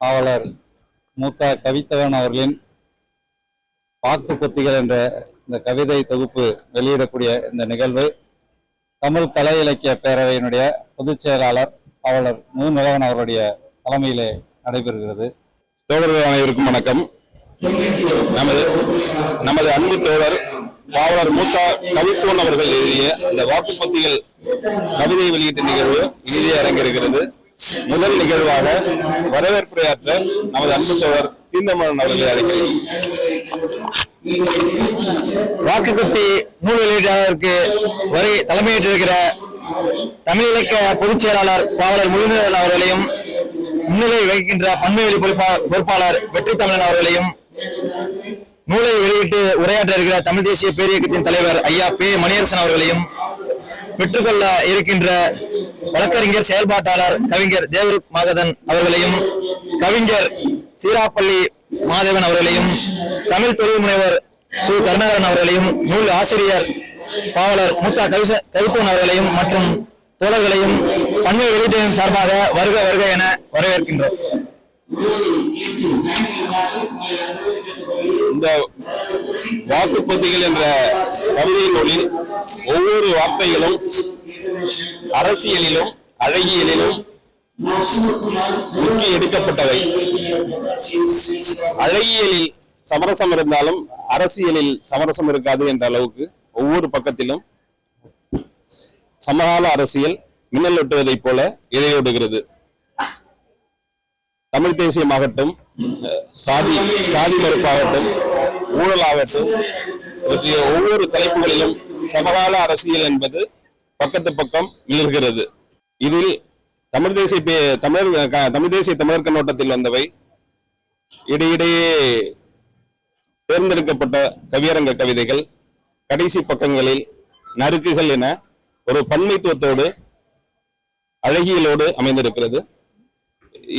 பாவலர் மூத்த கவித்தவன் அவர்களின் வாக்கு குத்திகள் என்ற இந்த கவிதை தொகுப்பு வெளியிடக்கூடிய இந்த நிகழ்வு தமிழ் கலை இலக்கிய பேரவையினுடைய பொதுச் செயலாளர் பாவலர் மு நிலவன் அவருடைய தலைமையிலே நடைபெறுகிறது. தோழர்கள் அனைவருக்கும் வணக்கம். நமது நமது அன்பு தோழர் பாவலர் மூத்தா கவித்துவன் அவர்கள் எழுதிய இந்த வாக்குப்பத்திகள் கவிதை வெளியீட்டு நிகழ்வு இறுதி அரங்கிருக்கிறது முதல் நிகழ்வாக வரவேற்புரையாற்ற நமது அன்பு தோழர் தீந்தமன் அவர்களை அழைக்கிறேன். வாக்கு நூல் வெளியீட்டாளருக்கு வரை தலைமையேற்றிருக்கிற தமிழ் இலக்கிய பொதுச் செயலாளர் பாவலர் முழுநீரன் அவர்களையும் முன்னிலை வகிக்கின்ற பன்மைவெளி பொறுப்பா- பொறுப்பாளர் வெற்றி தமிழன் அவர்களையும் நூலை வெளியிட்டு உரையாற்ற இருக்கிற தமிழ் தேசிய பேரியக்கத்தின் தலைவர் ஐயா பே மணியரசன் அவர்களையும் பெற்றுக்கொள்ள இருக்கின்ற வழக்கறிஞர் செயல்பாட்டாளர் கவிஞர் தேவரு மாகதன் அவர்களையும் கவிஞர் சீராப்பள்ளி மாதேவன் அவர்களையும் தமிழ் தொழில் முனைவர் சு. கருணாகரன் அவர்களையும் நூல் ஆசிரியர் பாவலர் மூத்தா கவிச கவித்துவன் அவர்களையும் மற்றும் தோழர்களையும் பன்மை வெளியீட்டின் சார்பாக வருக வருக என வரவேற்கின்றோம். இந்த வாக்குப்பத்திகள் என்ற கவிதை நூலில் ஒவ்வொரு வார்த்தைகளும் அரசியலிலும் அழகியலிலும் முக்கிய எடுக்கப்பட்டவை. அழகியலில் சமரசம் இருந்தாலும் அரசியலில் சமரசம் இருக்காது என்ற அளவுக்கு ஒவ்வொரு பக்கத்திலும் சமகால அரசியல் மின்னல் ஒட்டுவதைப் போல இழையோடுகிறது தமிழ் தேசியமாகட்டும் சாதி சாதி மறுப்பாகட்டும் ஊழலாகட்டும் இவற்றைய ஒவ்வொரு தலைப்புகளிலும் சமகால அரசியல் என்பது பக்கத்து பக்கம் மிளர்கிறது இதில் தமிழ் தேசிய தமிழர் தமிழ் தேசிய தமிழர் கண்ணோட்டத்தில் வந்தவை இடையிடையே தேர்ந்தெடுக்கப்பட்ட கவியரங்க கவிதைகள் கடைசி பக்கங்களில் நறுக்குகள் என ஒரு பன்மைத்துவத்தோடு அழகியலோடு அமைந்திருக்கிறது.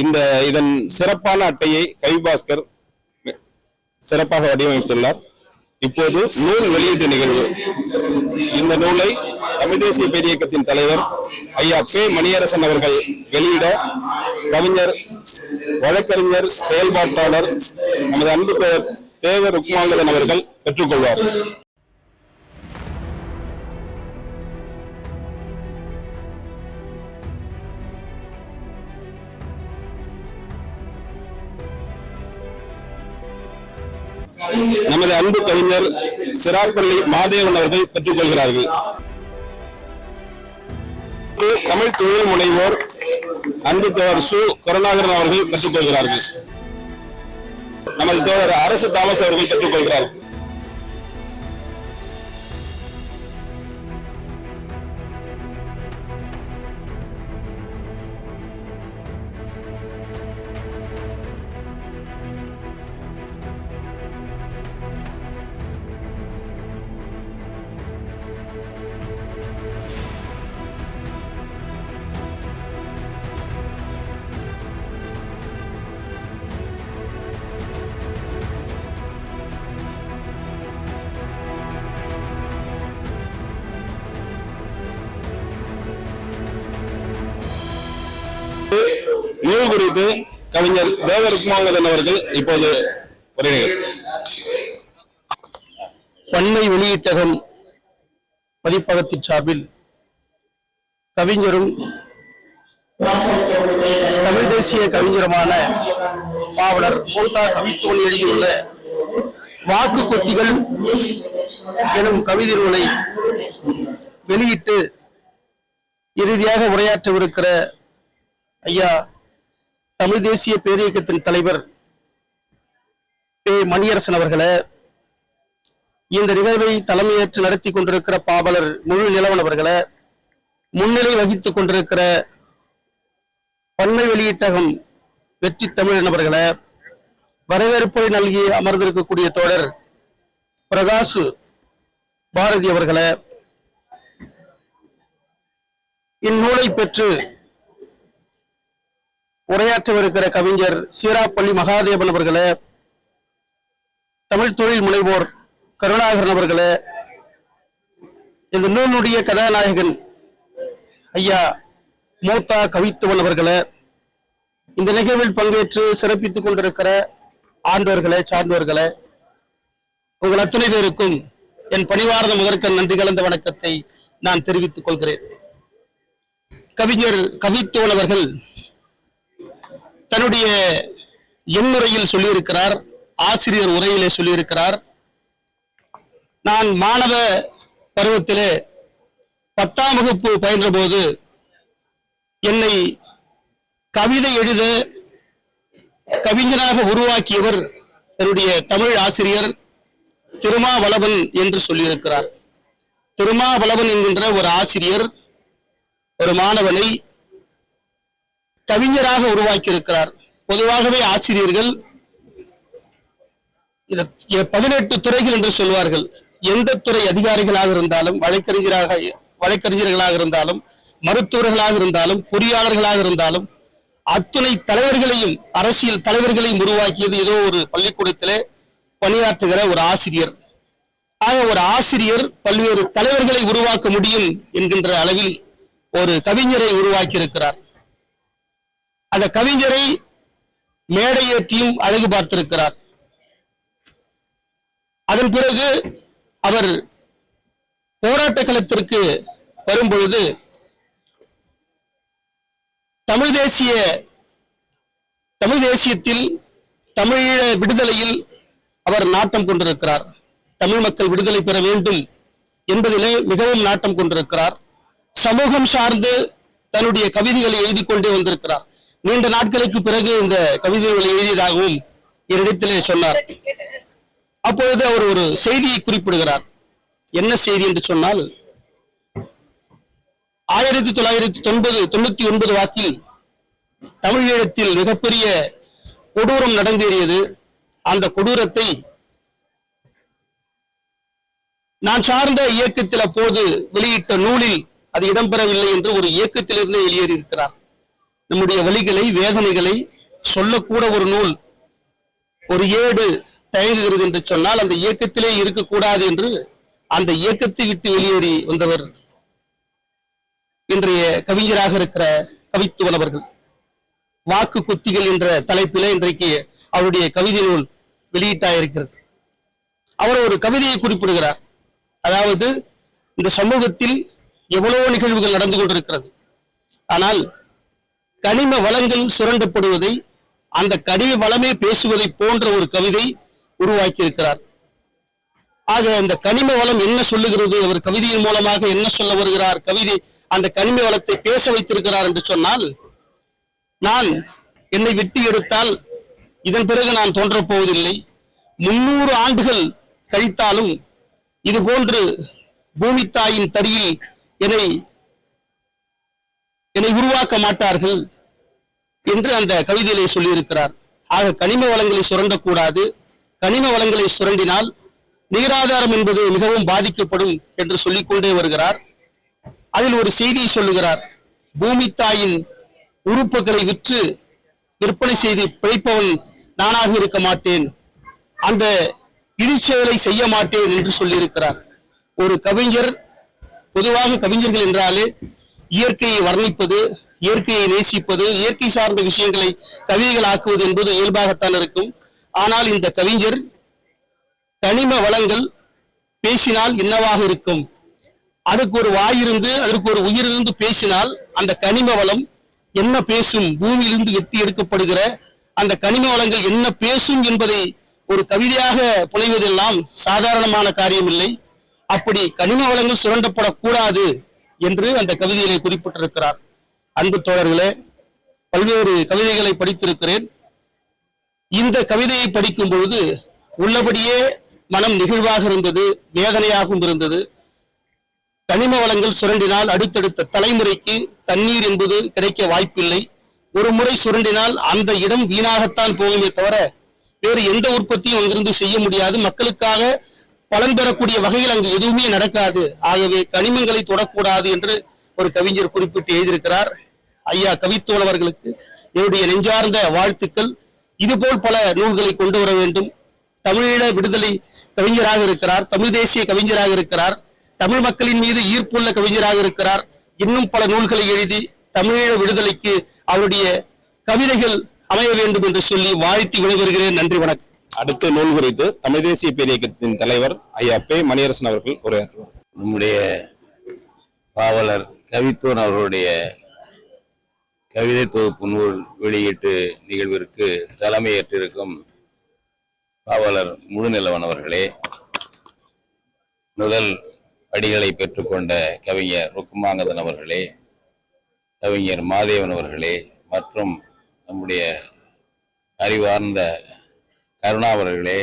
இந்த இதன் சிறப்பான அட்டையை கைபாஸ்கர் சிறப்பாக வடிவமைத்துள்ளார். இப்போது நூல் வெளியீட்டு நிகழ்வு. இந்த நூலை தமிழ் தேசிய பேரியக்கத்தின் தலைவர் ஐயா பே மணியரசன் அவர்கள் வெளியிட கவிஞர் வழக்கறிஞர் செயல்பாட்டாளர் நமது அன்பு பெயர் தேவர் ருக்மாங்கதன் அவர்கள் பெற்றுக்கொள்வார். நமது அன்பு கவிஞர் சிராப்பள்ளி மாதேவன் அவர்கள் பெற்றுக்கொள்கிறார்கள். தமிழ் தொழில் முனைவோர் அன்பு தோழர் சு. கருணாகரன் அவர்கள் பெற்றுக்கொள்கிறார்கள். நமது தோழர் அரசு தாமஸ் அவர்கள் பெற்றுக் கொள்கிறார்கள் குறித்து கவிஞர் தேவருக்குமாங்கதன் அவர்கள் இப்போது பண்ணை பன்மை வெளியீட்டகம் பதிப்பகத்தின் சார்பில் கவிஞரும் தமிழ் தேசிய கவிஞருமான பாவலர் மூத்தா கவித்துவன் எழுதியுள்ள வாக்கு கொத்திகள் எனும் கவிதை நூலை வெளியிட்டு இறுதியாக உரையாற்றவிருக்கிற ஐயா தமிழ் தேசிய பேரியக்கத்தின் தலைவர் பே மணியரசன் அவர்களே இந்த நிகழ்வை தலைமையேற்று நடத்தி கொண்டிருக்கிற பாவலர் முழு நிலவன் அவர்களே முன்னிலை வகித்துக் கொண்டிருக்கிற பன்மை வெளியீட்டகம் வெற்றி தமிழன் அவர்களே வரவேற்பை நல்கி அமர்ந்திருக்கக்கூடிய தோழர் பிரகாஷ் பாரதி அவர்களே இந்நூலை பெற்று உரையாற்றவிருக்கிற கவிஞர் சீராப்பள்ளி மகாதேவன் அவர்களே தமிழ் தொழில் முனைவோர் கருணாகரன் அவர்களே இந்த நூலுடைய கதாநாயகன் ஐயா மூத்தா கவித்துவன் அவர்களே இந்த நிகழ்வில் பங்கேற்று சிறப்பித்துக் கொண்டிருக்கிற ஆண்டவர்களே சார்ந்தவர்களே உங்கள் அத்துணை பேருக்கும் என் பணிவார்ந்த முதற்க நன்றி கலந்த வணக்கத்தை நான் தெரிவித்துக் கொள்கிறேன். கவிஞர் கவித்துவன் அவர்கள் தன்னுடைய எண்ணுரையில் சொல்லியிருக்கிறார் ஆசிரியர் உரையிலே சொல்லியிருக்கிறார். நான் மாணவ பருவத்திலே பத்தாம் வகுப்பு பயின்ற போது என்னை கவிதை எழுத கவிஞராக உருவாக்கியவர் என்னுடைய தமிழ் ஆசிரியர் திருமாவளவன் என்று சொல்லியிருக்கிறார். திருமாவளவன் என்கின்ற ஒரு ஆசிரியர் ஒரு மாணவனை கவிஞராக உருவாக்கியிருக்கிறார். பொதுவாகவே ஆசிரியர்கள் இத பதினெட்டு துறைகள் என்று சொல்வார்கள். எந்த துறை அதிகாரிகளாக இருந்தாலும் வழக்கறிஞராக வழக்கறிஞர்களாக இருந்தாலும் மருத்துவர்களாக இருந்தாலும் பொறியாளர்களாக இருந்தாலும் அத்துணை தலைவர்களையும் அரசியல் தலைவர்களையும் உருவாக்கியது ஏதோ ஒரு பள்ளிக்கூடத்திலே பணியாற்றுகிற ஒரு ஆசிரியர். ஆக ஒரு ஆசிரியர் பல்வேறு தலைவர்களை உருவாக்க முடியும் என்கின்ற அளவில் ஒரு கவிஞரை உருவாக்கி இருக்கிறார் அந்த கவிஞரை மேடையேற்றியும் அழகு பார்த்திருக்கிறார். அதன் பிறகு அவர் போராட்ட களத்திற்கு வரும்பொழுது தமிழ் தேசிய தமிழ் தேசியத்தில் தமிழீழ விடுதலையில் அவர் நாட்டம் கொண்டிருக்கிறார். தமிழ் மக்கள் விடுதலை பெற வேண்டும் என்பதிலே மிகவும் நாட்டம் கொண்டிருக்கிறார். சமூகம் சார்ந்து தன்னுடைய கவிதைகளை எழுதி கொண்டே வந்திருக்கிறார். நீண்ட நாட்களுக்கு பிறகு இந்த கவிதைகளை எழுதியதாகவும் என்னிடத்திலே சொன்னார். அப்பொழுது அவர் ஒரு செய்தியை குறிப்பிடுகிறார். என்ன செய்தி என்று சொன்னால் ஆயிரத்தி தொள்ளாயிரத்தி தொன்பது தொண்ணூத்தி ஒன்பது வாக்கில் தமிழீழத்தில் மிகப்பெரிய கொடூரம் நடந்தேறியது. அந்த கொடூரத்தை நான் சார்ந்த இயக்கத்தில் அப்போது வெளியிட்ட நூலில் அது இடம்பெறவில்லை என்று ஒரு இயக்கத்திலிருந்து வெளியேறியிருக்கிறார் நம்முடைய வழிகளை வேதனைகளை சொல்லக்கூட ஒரு நூல் ஒரு ஏடு தயங்குகிறது என்று சொன்னால் அந்த இயக்கத்திலே இருக்கக்கூடாது என்று அந்த இயக்கத்தை விட்டு வெளியேறி வந்தவர் இன்றைய கவிஞராக இருக்கிற கவித்துவன் அவர்கள். வாக்கு குத்திகள் என்ற தலைப்பிலே இன்றைக்கு அவருடைய கவிதை நூல் வெளியீட்டாயிருக்கிறது. அவர் ஒரு கவிதையை குறிப்பிடுகிறார். அதாவது இந்த சமூகத்தில் எவ்வளவோ நிகழ்வுகள் நடந்து கொண்டிருக்கிறது. ஆனால் கனிம வளங்கள் சுரண்டப்படுவதை அந்த கனிம வளமே பேசுவதை போன்ற ஒரு கவிதை உருவாக்கியிருக்கிறார். ஆக அந்த கனிம வளம் என்ன சொல்லுகிறது? அவர் கவிதையின் மூலமாக என்ன சொல்ல வருகிறார்? கவிதை அந்த கனிம வளத்தை பேச வைத்திருக்கிறார் என்று சொன்னால் நான் என்னை வெட்டி எடுத்தால் இதன் பிறகு நான் தோன்றப் போவதில்லை முன்னூறு ஆண்டுகள் கழித்தாலும் இது போன்று பூமித்தாயின் தரியில் என்னை என்னை உருவாக்க மாட்டார்கள் என்று அந்த கவிதையிலே சொல்லியிருக்கிறார். ஆக கனிம வளங்களை சுரண்டக்கூடாது. கனிம வளங்களை சுரண்டினால் நீராதாரம் என்பது மிகவும் பாதிக்கப்படும் என்று சொல்லிக்கொண்டே வருகிறார். அதில் ஒரு செய்தியை சொல்லுகிறார். பூமி தாயின் உறுப்புகளை விற்று விற்பனை செய்து பிழைப்பவன் நானாக இருக்க மாட்டேன். அந்த இழிச்செயலை செய்ய மாட்டேன் என்று சொல்லியிருக்கிறார். ஒரு கவிஞர் பொதுவாக கவிஞர்கள் என்றாலே இயற்கையை வர்ணிப்பது இயற்கையை நேசிப்பது இயற்கை சார்ந்த விஷயங்களை கவிதைகள் ஆக்குவது என்பது இயல்பாகத்தான் இருக்கும். ஆனால் இந்த கவிஞர் கனிம வளங்கள் பேசினால் என்னவாக இருக்கும்? அதுக்கு ஒரு வாயிருந்து அதற்கு ஒரு உயிர் இருந்து பேசினால் அந்த கனிம வளம் என்ன பேசும்? பூமியிலிருந்து வெட்டி எடுக்கப்படுகிற அந்த கனிம வளங்கள் என்ன பேசும் என்பதை ஒரு கவிதையாக புனைவதெல்லாம் சாதாரணமான காரியம் இல்லை அப்படி கனிம வளங்கள் சுரண்டப்படக்கூடாது. என்று அந்த கவிதையிலே குறிப்பிட்டிருக்கிறார். அன்பு தோழர்களே பல்வேறு கவிதைகளை படித்திருக்கிறேன். இந்த கவிதையை படிக்கும் பொழுது உள்ளபடியே மனம் நெகிழ்வாக இருந்தது வேதனையாகவும் இருந்தது. கனிம வளங்கள் சுரண்டினால் அடுத்தடுத்த தலைமுறைக்கு தண்ணீர் என்பது கிடைக்க வாய்ப்பில்லை. ஒரு முறை சுரண்டினால் அந்த இடம் வீணாகத்தான் போகுமே தவிர வேறு எந்த உற்பத்தியும் அங்கிருந்து செய்ய முடியாது. மக்களுக்காக பலன் பெறக்கூடிய வகையில் அங்கு எதுவுமே நடக்காது. ஆகவே கனிமங்களை தொடக்கூடாது என்று ஒரு கவிஞர் குறிப்பிட்டு எழுதியிருக்கிறார். ஐயா கவித்துவன் அவர்களுக்கு என்னுடைய நெஞ்சார்ந்த வாழ்த்துக்கள். இதுபோல் பல நூல்களை கொண்டு வர வேண்டும். தமிழீழ விடுதலை கவிஞராக இருக்கிறார். தமிழ் தேசிய கவிஞராக இருக்கிறார். தமிழ் மக்களின் மீது ஈர்ப்புள்ள கவிஞராக இருக்கிறார். இன்னும் பல நூல்களை எழுதி தமிழீழ விடுதலைக்கு அவருடைய கவிதைகள் அமைய வேண்டும் என்று சொல்லி வாழ்த்தி விளைவருகிறேன் நன்றி வணக்கம். அடுத்த நூல் குறித்து தமிழ் தேசிய பேரியக்கத்தின் தலைவர் ஐயா பே மணியரசன் அவர்கள் உரையாற்றுவார். நம்முடைய பாவலர் கவித்துவன் அவர்களுடைய கவிதை தொகுப்பு நூல் வெளியீட்டு நிகழ்விற்கு தலைமையேற்றிருக்கும் பாவலர் முழுநிலவன் அவர்களே முதல் அடிகளை பெற்றுக்கொண்ட கவிஞர் ருக்குமாங்கதன் அவர்களே கவிஞர் மாதேவன் அவர்களே மற்றும் நம்முடைய அறிவார்ந்த கருணாவர்களே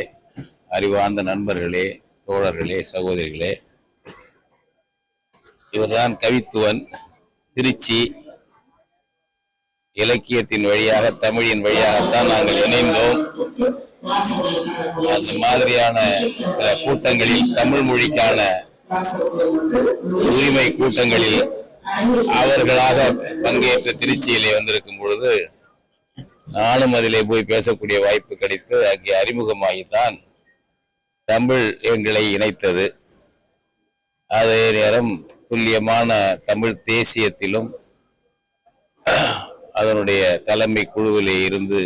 அறிவார்ந்த நண்பர்களே தோழர்களே சகோதரிகளே. இவர்தான் கவித்துவன் திருச்சி இலக்கியத்தின் வழியாக தமிழின் வழியாகத்தான் நாங்கள் இணைந்தோம். அந்த மாதிரியான சில கூட்டங்களில் தமிழ் மொழிக்கான உரிமை கூட்டங்களில் அவர்களாக பங்கேற்ற திருச்சியிலே வந்திருக்கும் பொழுது நானும் அதிலே போய் பேசக்கூடிய வாய்ப்பு கிடைத்து அங்கே அறிமுகமாகித்தான் தமிழ் எங்களை இணைத்தது. அதே நேரம் துல்லியமான தமிழ் தேசியத்திலும் அதனுடைய தலைமை குழுவிலே இருந்து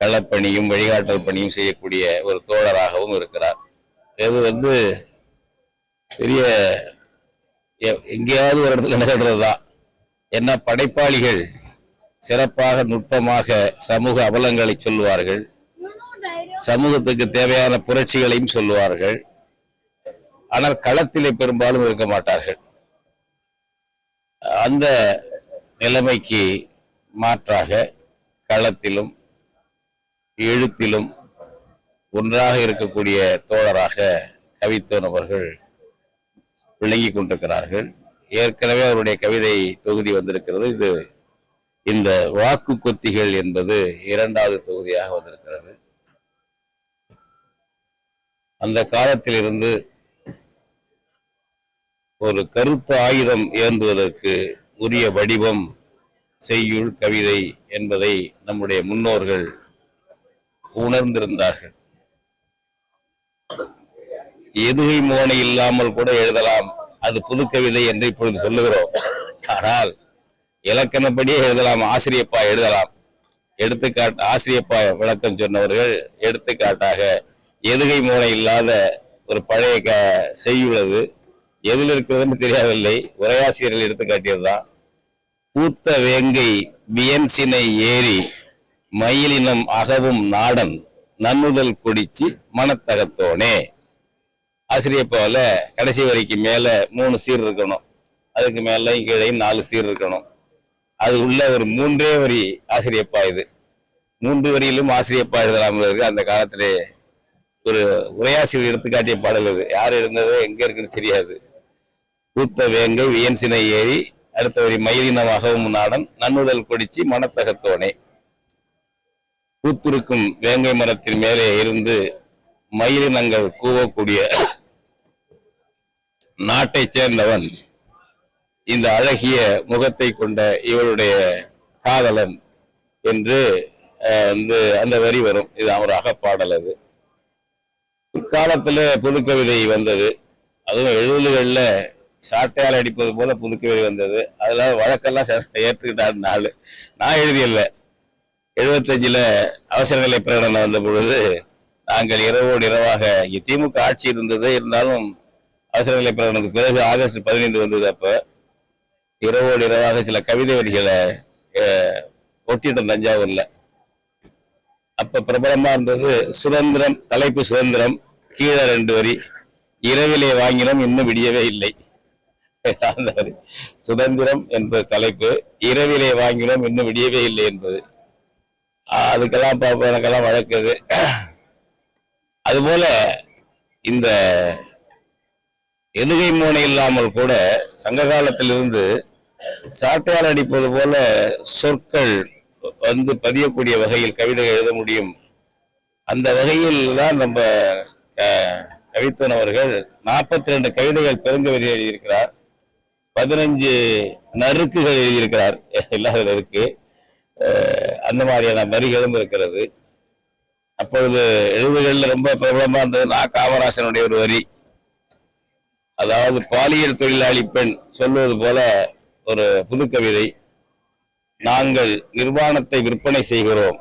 களப்பணியும் வழிகாட்டல் பணியும் செய்யக்கூடிய ஒரு தோழராகவும் இருக்கிறார். இது வந்து பெரிய எங்கேயாவது ஒரு இடத்துல நிகழ்றது தான் என்ன படைப்பாளிகள் சிறப்பாக நுட்பமாக சமூக அவலங்களை சொல்லுவார்கள். சமூகத்துக்கு தேவையான புரட்சிகளையும் சொல்லுவார்கள். ஆனால் களத்திலே பெரும்பாலும் இருக்க மாட்டார்கள். அந்த நிலைமைக்கு மாற்றாக களத்திலும் எழுத்திலும் ஒன்றாக இருக்கக்கூடிய தோழராக கவித்தோன் அவர்கள் விளங்கி கொண்டிருக்கிறார்கள். ஏற்கனவே அவருடைய கவிதை தொகுதி வந்திருக்கிறது. இது இந்த வாக்கு கொத்திகள் என்பது இரண்டாவது தொகுதியாக வந்திருக்கிறது. அந்த காலத்திலிருந்து ஒரு கருத்து ஆயுதம் ஏந்துவதற்கு உரிய வடிவம் செய்யுள் கவிதை என்பதை நம்முடைய முன்னோர்கள் உணர்ந்திருந்தார்கள். எதுகை மோனை இல்லாமல் கூட எழுதலாம். அது புது கவிதை என்று இப்பொழுது சொல்லுகிறோம். ஆனால் இலக்கணப்படியே எழுதலாம் ஆசிரியப்பா எழுதலாம். எடுத்துக்காட்டு ஆசிரியப்பா விளக்கம் சொன்னவர்கள் எடுத்துக்காட்டாக எதுகை மூளை இல்லாத ஒரு பழைய க செய்யுள்ளது எதில் இருக்கிறதுன்னு தெரியவில்லை உரையாசிரியர்கள் எடுத்துக்காட்டியது தான். பூத்த வேங்கை வியன்சினை ஏறி மயிலினம் அகவும் நாடன் நன்னுதல் கொடிச்சு மனத்தகத்தோனே. ஆசிரியப்பாவில் கடைசி வரைக்கும் மேலே மூணு சீர் இருக்கணும். அதுக்கு மேலேயும் கீழே நாலு சீர் இருக்கணும். அது உள்ள ஒரு மூன்றே வரி ஆசிரியப்பா இது. மூன்று வரியிலும் ஆசிரியப்பா எழுதலாம் இருக்கு அந்த காலத்திலே ஒரு உரையாசிரியர் எடுத்துக்காட்டிய பாடல் இது. யார் எழுந்தது எங்க இருக்குன்னு தெரியாது. கூத்த வேங்கை வியன்சினை ஏறி அடுத்த வரி மயிலினமாகவும் நாடன் நன்னுதல் கொடிச்சு மனத்தகத்தோனே. பூத்திருக்கும் வேங்கை மரத்தின் மேலே இருந்து மயிலினங்கள் கூவக்கூடிய நாட்டைச் சேர்ந்தவன் இந்த அழகிய முகத்தை கொண்ட இவளுடைய காதலன் என்று வந்து அந்த வரி வரும். இது அவர் அகப்பாடல் அது. பிற்காலத்தில் புதுக்கவிதை வந்தது. அதுவும் எழுதுகளில் சாட்டையால் அடிப்பது போல புதுக்கவிதை வந்தது. அதுல வழக்கெல்லாம் ஏற்றுக்கிட்டார் நாலு. நான் எழுதியல்ல. எழுபத்தஞ்சில் அவசர நிலை பிரகடனம் வந்த பொழுது நாங்கள் இரவோடு இரவாக இங்கே திமுக ஆட்சி இருந்தது இருந்தாலும் அவசர நிலை பிரகடனத்துக்கு பிறகு ஆகஸ்ட் பதினைந்து வந்தது அப்போ. இரவோடு இரவாக சில கவிதை வரிகளை அஹ், ஒட்டிட்டோம் தஞ்சாவூர்ல. அப்ப பிரபலமா இருந்தது சுதந்திரம் தலைப்பு சுதந்திரம் கீழே ரெண்டு வரி இரவிலே வாங்கினோம் இன்னும் விடியவே இல்லை. சுதந்திரம் என்பது தலைப்பு இரவிலே வாங்கினோம் இன்னும் விடியவே இல்லை என்பது. அதுக்கெல்லாம் பார்ப்போம் எனக்கெல்லாம் வழக்குது அதுபோல இந்த எதுகை மோனை இல்லாமல் கூட சங்க காலத்திலிருந்து சாட்டையால் அடிப்பது போல சொற்கள் வந்து பதியக்கூடிய வகையில் கவிதை எழுத முடியும். அந்த வகையில் தான் நம்ம கவித்தன் அவர்கள் நாற்பத்தி ரெண்டு கவிதைகள் பெருங்கவிதை எழுதியிருக்கிறார். பதினஞ்சு நறுக்குகள் எழுதியிருக்கிறார். இல்லாத இருக்கு. அந்த மாதிரியான வரிகளும் இருக்கிறது. அப்பொழுது எழுதுகளில் ரொம்ப பிரபலமா இருந்தது நா. காமராசனுடைய ஒரு வரி. அதாவது பாலியல் தொழிலாளி பெண் சொல்வது போல ஒரு புது கவிதை. நாங்கள் நிர்வாணத்தை விற்பனை செய்கிறோம்.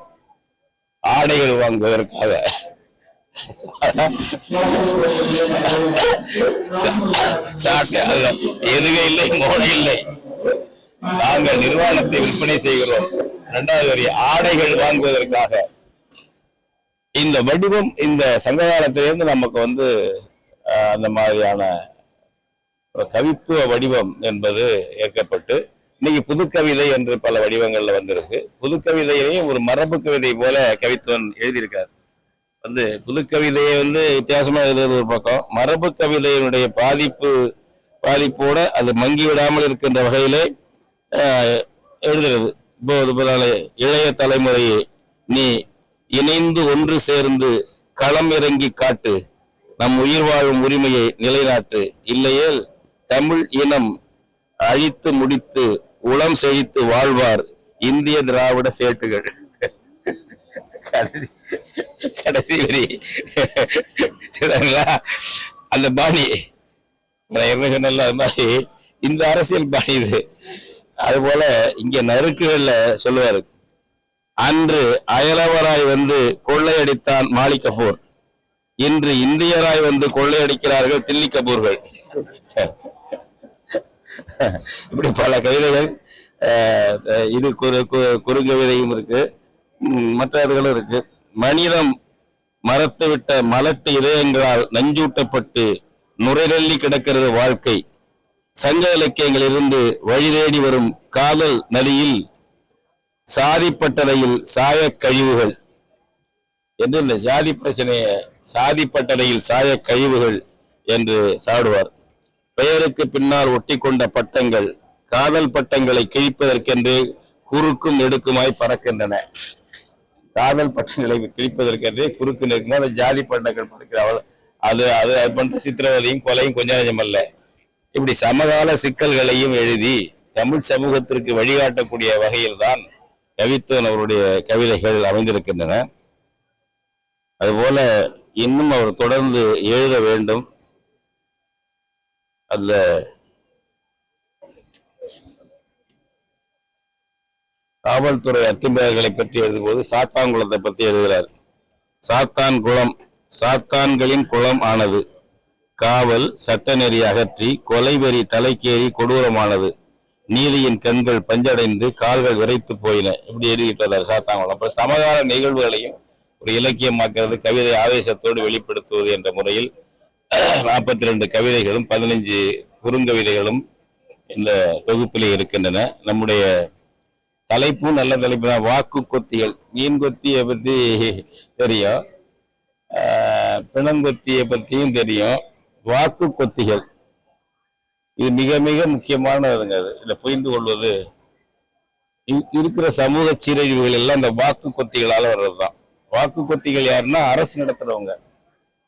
ஆடைகள் வாங்குவதற்காக. சாட்டை இல்லை மோனை இல்லை. நாங்கள் நிர்வாணத்தை விற்பனை செய்கிறோம். இரண்டாவது வரி ஆடைகள் வாங்குவதற்காக. இந்த வடிவம் இந்த சங்க காலத்திலிருந்து நமக்கு வந்து அந்த மாதிரியான கவித்துவ வடிவம் என்பது ஏற்கப்பட்டு இன்னைக்கு புதுக்கவிதை என்று பல வடிவங்கள்ல வந்திருக்கு. புதுக்கவிதையிலையும் ஒரு மரபு கவிதை போல கவித்துவன் எழுதியிருக்கார். வந்து புதுக்கவிதையை வந்து வித்தியாசமா எழுதுறது ஒரு பக்கம். மரபு கவிதையினுடைய பாதிப்பு பாதிப்போட அது மங்கி விடாமல் இருக்கின்ற வகையிலே எழுதுறது. இப்போ இளைய தலைமுறையை நீ இணைந்து ஒன்று சேர்ந்து களம் இறங்கி காட்டு. நம் உயிர் வாழும் உரிமையை நிலைநாட்டு. இல்லையேல் தமிழ் இனம் அழித்து முடித்து உளம் செழித்து வாழ்வார் இந்திய திராவிட சேட்டுகள். கடைசி கடைசி வரி. சரிங்களா? அந்த பாணி. நான் என்ன சொன்னல அது மாதிரி இந்த அரசியல் பாணி இது. அது போல இங்க நறுக்குகள்ல சொல்லுவாரு. அன்று அயலவராய் வந்து கொள்ளையடித்தான் மாலிக் கபூர். இன்று இந்தியராய் வந்து கொள்ளையடிக்கிறார்கள் தில்லி கபூர்கள். இப்படி பல கவிதைகள் அஹ், இது குறு கு- குறுங்கவிதையும் இருக்கு. ம், மற்ற இதுகளும் இருக்கு. மனிதம் மறத்துவிட்ட மலட்டு இதயங்களால் நஞ்சூட்டப்பட்டு நுரைநெல்லி கிடக்கிறது வாழ்க்கை. சங்க இலக்கியங்களிலிருந்து வழி வரும் காதல் நதியில் சாதிப்பட்டறையில் சாய கழிவுகள். என்று இந்த ஜாதி பிரச்சனையை சாதிப்பட்டறையில் சாய கழிவுகள் என்று சாடுவார். பெயருக்கு பின்னால் ஒட்டி கொண்ட பட்டங்கள் காதல் பட்டங்களை கிழிப்பதற்கென்று குறுக்கும் நெடுக்குமாய் பறக்கின்றன. காதல் பட்டங்களை கிழிப்பதற்கென்றே குறுக்கு நெடுக்குமா அந்த ஜாதி பட்டங்கள் பறக்கிறார்கள் அது அது அது பண்ற சித்திரவதையும் கொலையும் கொஞ்சம் கொஞ்சமல்ல அல்ல. இப்படி சமகால சிக்கல்களையும் எழுதி தமிழ் சமூகத்திற்கு வழிகாட்டக்கூடிய வகையில்தான் கவித்துவன் அவருடைய கவிதைகள் அமைந்திருக்கின்றன. அதுபோல இன்னும் அவர் தொடர்ந்து எழுத வேண்டும். அதில் காவல்துறை அத்துமீறல்களை பற்றி எழுதும்போது சாத்தான்குளத்தை பற்றி எழுதுகிறார் சாத்தான் குளம் சாத்தான்களின் குளம் ஆனது. காவல் சட்டநெறி அகற்றி கொலைவெறி தலைக்கேறி கொடூரமானது. நீதியின் கண்கள் பஞ்சடைந்து கால்கள் விரைத்து போயின. இப்படி எழுதிட்டு சாத்தாங்குளம் சாத்தான்குளம் அப்ப சமகால நிகழ்வுகளையும் ஒரு இலக்கியமாக்குறது கவிதை ஆவேசத்தோடு வெளிப்படுத்துவது என்ற முறையில் நாற்பத்தி ரெண்டு கவிதைகளும் பதினைஞ்சு குறுங்கவிதைகளும் இந்த தொகுப்பில் இருக்கின்றன. நம்முடைய தலைப்பும் நல்ல தலைப்பு தான் வாக்கு கொத்திகள். மீன் கொத்தியை பற்றி தெரியும். பிணங்கொத்தியை பற்றியும் தெரியும். வாக்கு கொத்திகள். இது மிக மிக முக்கியமானதுங்க அது. இதை புரிந்து கொள்வது. இ- இருக்கிற சமூக சீரழிவுகள் எல்லாம் இந்த வாக்கு வர்றது தான் வாக்கு கொத்திகள் யாருன்னா அரசு நடத்துறவங்க.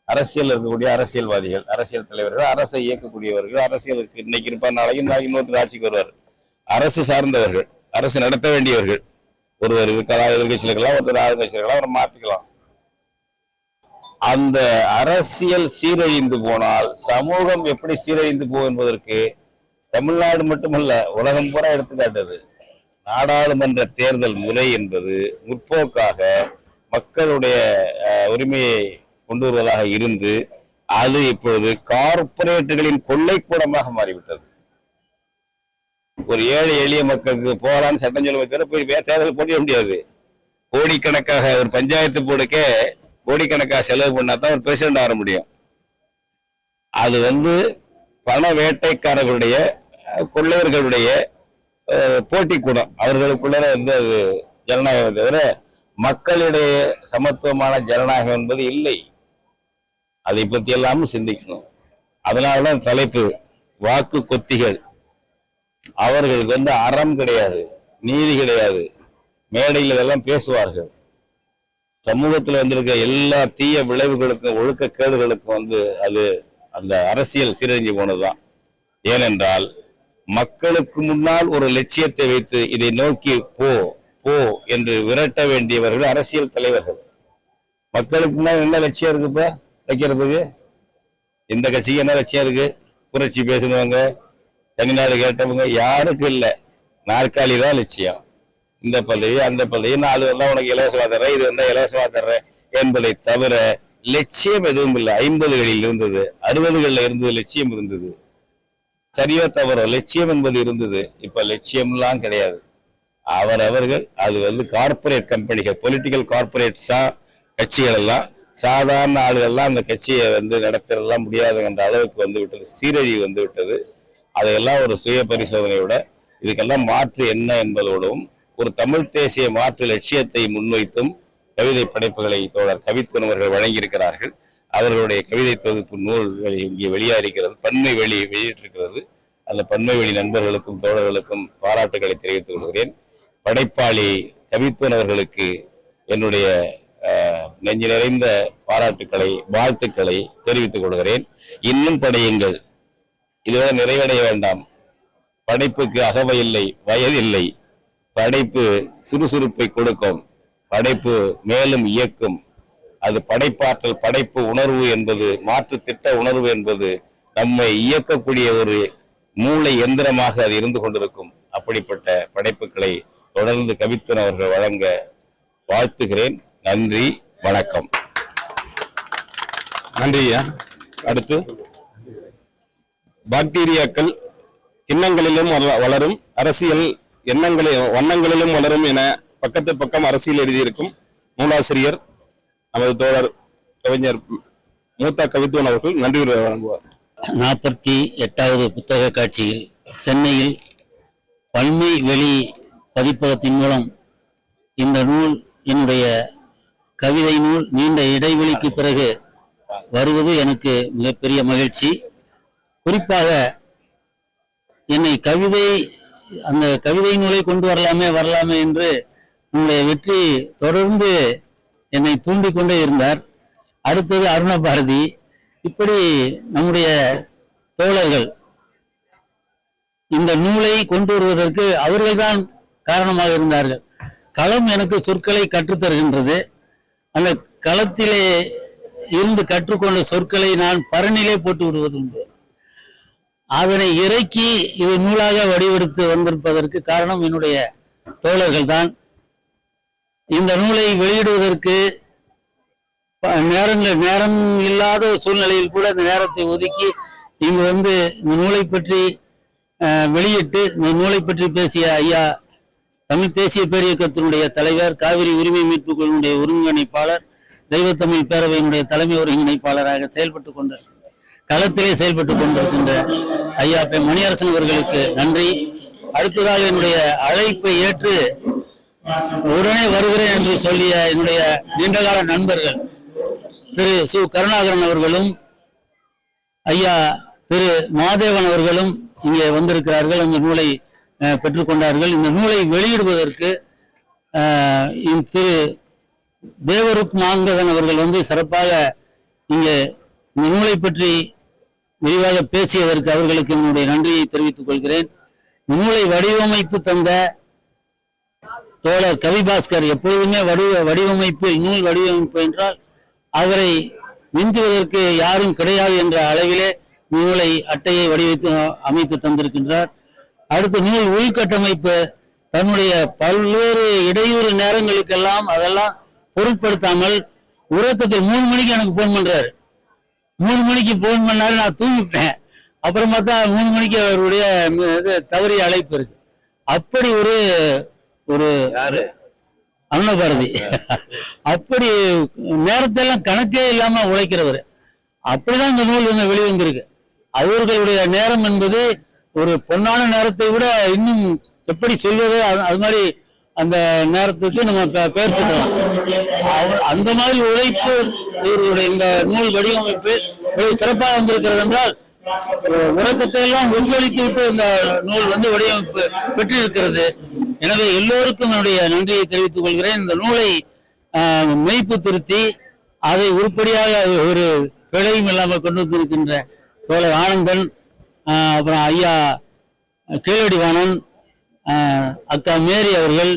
அரசியல் இருக்கக்கூடிய அரசியல்வாதிகள் அரசியல் தலைவர்கள் அரசை இயக்கக்கூடியவர்கள் அரசியலுக்கு இன்னைக்கு இருப்பார் நாளைக்கு நாளைக்கு இன்னொருத்தர் ஆட்சிக்கு வருவார். அரசு சார்ந்தவர்கள் அரசு நடத்த வேண்டியவர்கள். ஒருவர் இருக்கலாம் எதிர்கட்சியில் இருக்கலாம் ஒருத்தர் ஆளுங்கட்சியில் இருக்கலாம் அவரை மாற்றிக்கலாம் அந்த அரசியல் சீரழிந்து போனால் சமூகம் எப்படி சீரழிந்து போகும் என்பதற்கு தமிழ்நாடு மட்டுமல்ல உலகம் பூரா எடுத்துக்காட்டுது. நாடாளுமன்ற தேர்தல் முறை என்பது முற்போக்காக மக்களுடைய அஹ், உரிமையை கொண்டு வருவதாக இருந்து அது இப்பொழுது கார்ப்பரேட்டுகளின் கொள்ளைக்கூடமாக மாறிவிட்டது. ஒரு ஏழை எளிய மக்களுக்கு போகலான்னு சட்டம் சொல்லுவதை தவிர போய் தேர்தல் போட்டிட முடியாது. கோடிக்கணக்காக ஒரு பஞ்சாயத்து போர்டுக்கே கோடிக்கணக்காக செலவு பண்ணா தான் ஒரு பிரசிடண்ட் ஆக முடியும். அது வந்து பண வேட்டைக்காரர்களுடைய கொள்ளையர்களுடைய அஹ், போட்டிக்கூடம். அவர்களுக்குள்ள வந்து அது ஜனநாயகம் தவிர மக்களுடைய சமத்துவமான ஜனநாயகம் என்பது இல்லை. அதை பற்றி எல்லாமும் சிந்திக்கணும். அதனாலதான் தலைப்பு வாக்கு கொத்திகள். அவர்களுக்கு வந்து அறம் கிடையாது நீதி கிடையாது. மேடையில் இதெல்லாம் பேசுவார்கள். சமூகத்தில் வந்திருக்க எல்லா தீய விளைவுகளுக்கும் ஒழுக்க கேடுகளுக்கும் வந்து அது அந்த அரசியல் சீரழிஞ்சு போனதுதான். ஏனென்றால் மக்களுக்கு முன்னால் ஒரு லட்சியத்தை வைத்து இதை நோக்கி போ போ என்று விரட்ட வேண்டியவர்கள் அரசியல் தலைவர்கள். மக்களுக்கு முன்னால் என்ன லட்சியம் இருக்குப்பா? வைக்கிறதுக்கு இந்த கட்சிக்கு என்ன லட்சியம் இருக்கு? புரட்சி பேசுனவங்க தனிநாடு கேட்டவங்க யாருக்கும் இல்லை. நாற்காலி தான் லட்சியம். இந்த பதவி அந்த பதவி நாலு வந்தால் உனக்கு இலவசமாக தர்றேன் இது வந்தால் இலவசமாக தர்றேன் என்பதை தவிர லட்சியம் எதுவும் இல்லை. ஐம்பதுகளில் இருந்தது அறுபதுகளில் இருந்தது லட்சியம் இருந்தது. சரியோ தவறோ லட்சியம் என்பது இருந்தது. இப்ப லட்சியம்லாம் கிடையாது. அவரவர்கள் அது வந்து கார்ப்பரேட் கம்பெனிகள் பொலிட்டிக்கல் கார்ப்பரேட்ஸா கட்சிகள் எல்லாம். சாதாரண ஆளுகள்லாம் அந்த கட்சியை வந்து நடத்துறதெல்லாம் முடியாதுங்கிற அளவுக்கு வந்து விட்டது. சீரழிவு வந்து விட்டது. அதையெல்லாம் ஒரு சுய பரிசோதனையோட இதுக்கெல்லாம் மாற்று என்ன என்பதோடும் ஒரு தமிழ் தேசிய மாற்று லட்சியத்தை முன்வைத்தும் கவிதை படைப்புகளை தோழர் கவித்துவன் அவர்கள் வழங்கியிருக்கிறார்கள். அவர்களுடைய கவிதை தொகுப்பு நூல்கள் இங்கே வெளியாகிறது பன்மை வெளி வெளியிட்டிருக்கிறது. அந்த பன்மை வெளி நண்பர்களுக்கும் தோழர்களுக்கும் பாராட்டுகளை தெரிவித்துக் கொள்கிறேன். படைப்பாளி கவித்துவன் அவர்களுக்கு என்னுடைய நெஞ்சு நிறைந்த பாராட்டுக்களை வாழ்த்துக்களை தெரிவித்துக் கொள்கிறேன். இன்னும் படையுங்கள். இதுவரை நிறைவடைய வேண்டாம். படைப்புக்கு அகவை இல்லை வயதில்லை படைப்பு சுறுசுறுப்பை கொடுக்கும். படைப்பு மேலும் இயக்கும். அது படைப்பாற்றல் படைப்பு உணர்வு என்பது மாற்று திட்ட உணர்வு என்பது நம்மை இயக்கக்கூடிய ஒரு மூளை எந்திரமாக அது இருந்து கொண்டிருக்கும். அப்படிப்பட்ட படைப்புகளை தொடர்ந்து கவித்துனவர்கள் வழங்க வாழ்த்துகிறேன். நன்றி வணக்கம். நன்றி அடுத்து பாக்டீரியாக்கள் கிண்ணங்களிலும் வளரும் அரசியல் எண்ணங்களிலும் வண்ணங்களிலும் வளரும் என பக்கத்து பக்கம் அரசியல் எழுதியிருக்கும் நூலாசிரியர் நமது தோழர் கவிஞர் மூத்தா கவித்துவன் அவர்கள் நன்றி வழங்குவார். நாற்பத்தி எட்டாவது புத்தக காட்சியில் சென்னையில் பன்மை வெளி பதிப்பகத்தின் மூலம் இந்த நூல் என்னுடைய கவிதை நூல் நீண்ட இடைவெளிக்கு பிறகு வருவது எனக்கு மிகப்பெரிய மகிழ்ச்சி. குறிப்பாக என்னை கவிதை அந்த கவிதை நூலை கொண்டு வரலாமே வரலாமே என்று உங்களுடைய வெற்றி தொடர்ந்து என்னை தூண்டிக் கொண்டே இருந்தார். அடுத்தது அருண பாரதி இப்படி நம்முடைய தோழர்கள் இந்த நூலை கொண்டு வருவதற்கு அவர்கள்தான் காரணமாக இருந்தார்கள். களம் எனக்கு சொற்களை கற்றுத்தருகின்றது. அந்த களத்திலே இருந்து கற்றுக்கொண்ட சொற்களை நான் பரனிலே போட்டு விடுவது உண்டு. அதனை இறக்கி இது நூலாக வடிவெடுத்து வந்திருப்பதற்கு காரணம் என்னுடைய தோழர்கள் தான் இந்த நூலை வெளியிடுவதற்கு ப- நேரங்கள் நேரம் இல்லாத சூழ்நிலையில் கூட இந்த நேரத்தை ஒதுக்கி இங்கு வந்து இந்த நூலை பற்றி வெளியிட்டு இந்த நூலை பற்றி பேசிய ஐயா தமிழ் தேசிய பேரியக்கத்தினுடைய தலைவர் காவிரி உரிமை மீட்பு குழுவினுடைய ஒருங்கிணைப்பாளர் தெய்வத்தமிழ் பேரவையினுடைய தலைமை ஒருங்கிணைப்பாளராக செயல்பட்டு கொண்டு களத்திலே செயல்பட்டு கொண்டிருக்கின்ற ஐயா பே மணியரசன் அவர்களுக்கு நன்றி. அடுத்ததாக என்னுடைய அழைப்பை ஏற்று உடனே வருகிறேன் என்று சொல்லிய என்னுடைய நீண்டகால நண்பர்கள் திரு சு. கருணாகரன் அவர்களும் ஐயா திரு. மாதேவன் அவர்களும் இங்கே வந்திருக்கிறார்கள். அந்த நூலை பெற்றுக்கொண்டார்கள். இந்த நூலை வெளியிடுவதற்கு திரு தேவருக் மாங்கதன் அவர்கள் வந்து சிறப்பாக இங்கே இந்த நூலை பற்றி விரிவாக பேசியதற்கு அவர்களுக்கு என்னுடைய நன்றியை தெரிவித்துக் கொள்கிறேன். நூலை வடிவமைத்து தந்த தோழர் கவிபாஸ்கர் எப்பொழுதுமே வடிவ வடிவமைப்பு நூல் வடிவமைப்பு என்றால் அவரை மிஞ்சுவதற்கு யாரும் கிடையாது என்ற அளவிலே நூலை அட்டையை வடிவமைத்து அமைத்து தந்திருக்கின்றார். அடுத்து நூல் உள்கட்டமைப்பு தன்னுடைய பல்வேறு இடையூறு நேரங்களுக்கெல்லாம் அதெல்லாம் பொருட்படுத்தாமல் உறக்கத்தில் மூணு மணிக்கு எனக்கு ஃபோன் பண்றாரு. மூணு மணிக்கு ஃபோன் பண்ணாரு நான் தூங்கிவிட்டேன். அப்புறம் பார்த்தா மூணு மணிக்கு அவருடைய இது தவறிய அழைப்பு இருக்கு. அப்படி ஒரு ஒரு அருணபாரதி. அப்படி நேரத்தெல்லாம் கணக்கே இல்லாம உழைக்கிறவர். அப்படிதான் இந்த நூல் வந்து வெளிவந்திருக்கு. அவர்களுடைய நேரம் என்பது ஒரு பொன்னான நேரத்தை விட இன்னும் எப்படி சொல்வது? அது- அது மாதிரி அந்த நேரத்துக்கு நம்ம பெயர் சொல்லலாம் அந்த மாதிரி உழைப்பு இவர்களுடைய இந்த நூல் வடிவமைப்பு மிக சிறப்பாக வந்திருக்கிறது என்றால் உறக்கத்தை எல்லாம் ஒத்துழைத்து விட்டு இந்த நூல் வந்து வடிவமைப்பு பெற்றிருக்கிறது. எனவே எல்லோருக்கும் என்னுடைய நன்றியை தெரிவித்துக் கொள்கிறேன். இந்த நூலை ஆஹ், மெய்ப்பு திருத்தி அதை உருப்படியாக ஒரு பிழையும் இல்லாமல் கொண்டு வந்திருக்கின்ற தோழர் ஆனந்தன் அப்புறம் ஐயா கீழடிவாணன் அக்கா மேரி அவர்கள்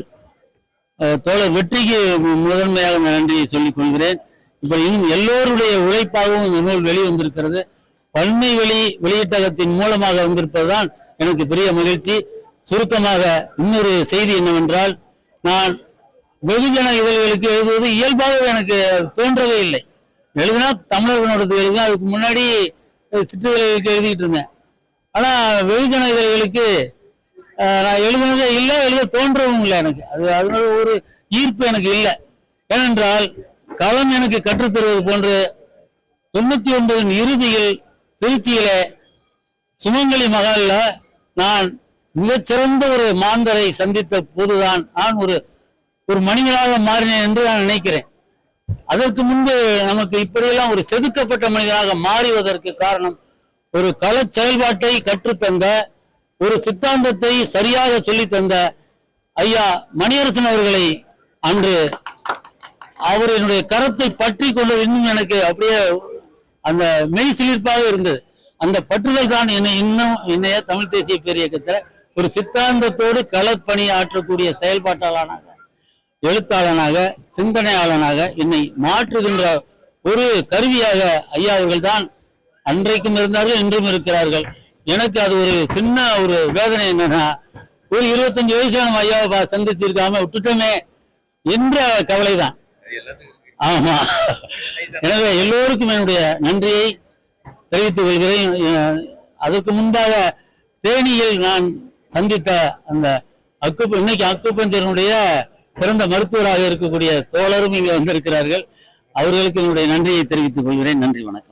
தோழர் வெற்றிக்கு முதன்மையாக இந்த நன்றியை சொல்லிக் கொள்கிறேன். இப்போ இன்னும் எல்லோருடைய உழைப்பாகவும் இந்த நூல் வெளிவந்திருக்கிறது. பன்மை வெளி வெளியீட்டகத்தின் மூலமாக வந்திருப்பதுதான் எனக்கு பெரிய மகிழ்ச்சி. சுருக்கமாக இன்னொரு செய்தி என்னவென்றால் நான் வெகுஜன இதழ்களுக்கு எழுதுவது இயல்பாகவே எனக்கு தோன்றவே இல்லை. எழுதினா தமிழர் எழுதினா அதுக்கு முன்னாடி சிற்றிதழ்களுக்கு எழுதிட்டு இருந்தேன். ஆனா வெகுஜன இதழ்களுக்கு நான் எழுதுனதே இல்லை எழுத தோன்றவும் இல்லை எனக்கு. அது அதனால ஒரு ஈர்ப்பு எனக்கு இல்லை. ஏனென்றால் களம் எனக்கு கற்றுத்தருவது போன்று தொண்ணூத்தி ஒன்பதின் இறுதியில் திருச்சியிலே சுமங்கலி மகால்ல நான் மிகச்சிறந்த ஒரு மாந்தரை சந்தித்த போதுதான் நான் ஒரு ஒரு மனிதனாக மாறினேன் என்று நான் நினைக்கிறேன். அதற்கு முன்பு நமக்கு இப்படியெல்லாம் ஒரு செதுக்கப்பட்ட மனிதனாக மாறுவதற்கு காரணம் ஒரு கள செயல்பாட்டை கற்றுத்தந்த ஒரு சித்தாந்தத்தை சரியாக சொல்லித் தந்த ஐயா மணியரசன் அவர்களை அன்று அவர் என்னுடைய கரத்தை பற்றி கொண்டது இன்னும் எனக்கு அப்படியே அந்த மெய் சிலிர்ப்பாக இருந்தது. அந்த பற்றுதல் தான் என்னை இன்னும் என்னைய தமிழ் தேசிய பேரியக்கத்தில் ஒரு சித்தாந்தத்தோடு களப்பணி ஆற்றக்கூடிய செயல்பாட்டாளனாக எழுத்தாளனாக சிந்தனையாளனாக என்னை மாற்றுகின்ற ஒரு கருவியாக ஐயா அவர்கள் தான் அன்றைக்கும் இருந்தார்கள் இன்றும் இருக்கிறார்கள். எனக்கு அது ஒரு சின்ன ஒரு வேதனை என்னன்னா ஒரு இருபத்தஞ்சு வயசுல நம்ம ஐயாவை சந்திச்சிருக்காம விட்டுட்டோமே என்ற கவலைதான். ஆமா. எனவே எல்லோருக்கும் என்னுடைய நன்றியை தெரிவித்துக் கொள்கிறேன். அதற்கு முன்பாக தேனியில் நான் சந்தித்த அந்த அக்கு இன்னைக்கு அக்குப்பஞ்சரனுடைய சிறந்த மருத்துவராக இருக்கக்கூடிய தோழரும் இங்கே வந்திருக்கிறார்கள். அவர்களுக்கு என்னுடைய நன்றியை தெரிவித்துக் கொள்கிறேன். நன்றி வணக்கம்.